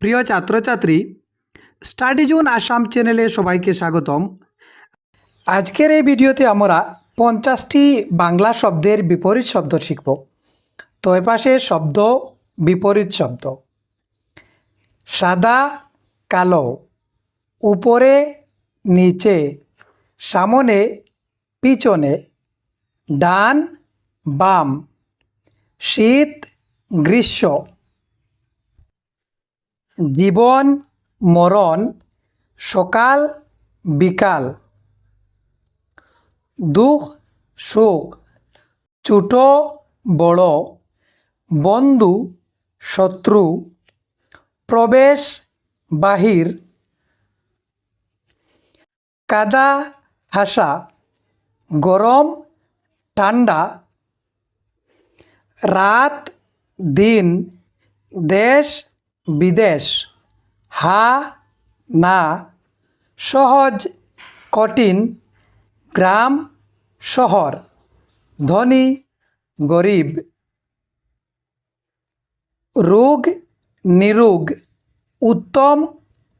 প্রিয় ছাত্রছাত্রী study zone Assam চ্যানেলে সবাইকে স্বাগতম। আজকের এই ভিডিওতে আমরা পঞ্চাশটি বাংলা শব্দের বিপরীত শব্দ শিখব। তো এপাশে শব্দ, বিপরীত শব্দ। সাদা, কালো। উপরে, নিচে। সামনে, পিছনে। ডান, বাম। শীত, গ্রীষ্ম। জীবন মরণ সকাল, বিকাল। দুঃখ, সুখ, ছোট, বড়, বন্ধু শত্রু প্রবেশ বাহির কাদা হাসা গরম ঠান্ডা রাত দিন, দেশ বিদেশ। হা, না, সহজ, কঠিন, গ্রাম, শহর। ধনী, গরিব। রোগ, নিরোগ। উত্তম,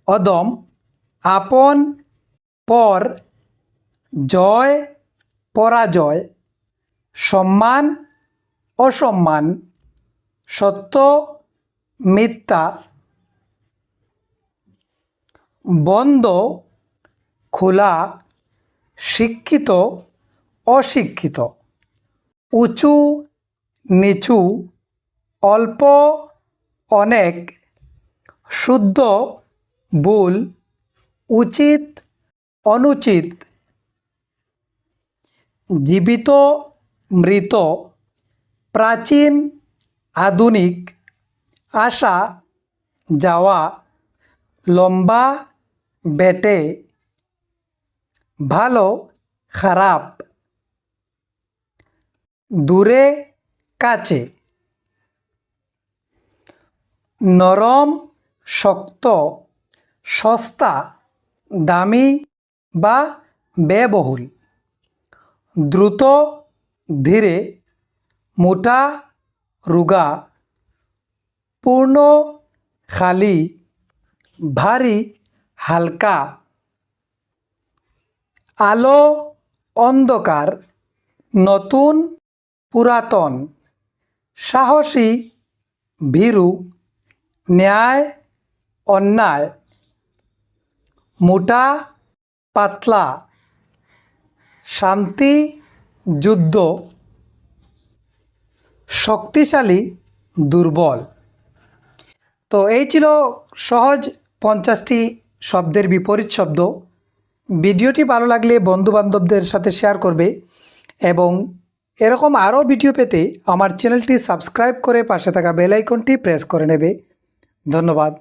অদম। আপন, পর। জয়, পরাজয়। সম্মান, অসম্মান। সত্য মিথ্যা বন্ধ, খোলা, শিক্ষিত, অশিক্ষিত। উঁচু, নিচু, অল্প, অনেক, শুদ্ধ, ভুল, উচিত, অনুচিত। জীবিত, মৃত, প্রাচীন, আধুনিক। আসা যাওয়া, লম্বা, বেটে, ভালো, খারাপ, দূরে, কাছে, নরম, শক্ত, সস্তা, দামি বা ব্যয়বহুল, দ্রুত, ধীরে, মোটা, রুগা পূর্ণ খালি, ভারী, হালকা, আলো, অন্ধকার, নতুন, পুরাতন, সাহসী, ভীরু, ন্যায়, অন্যায়, মোটা, পাতলা, শান্তি, যুদ্ধ, শক্তিশালী, দুর্বল। তো এই ছিল সহজ পঞ্চাশটি শব্দের বিপরীত শব্দ। ভিডিওটি ভালো লাগলে বন্ধুবান্ধবদের সাথে শেয়ার করবে এবং এরকম আরও ভিডিও পেতে আমার চ্যানেলটি সাবস্ক্রাইব করে পাশে থাকা বেল আইকনটি প্রেস করে নেবে। ধন্যবাদ।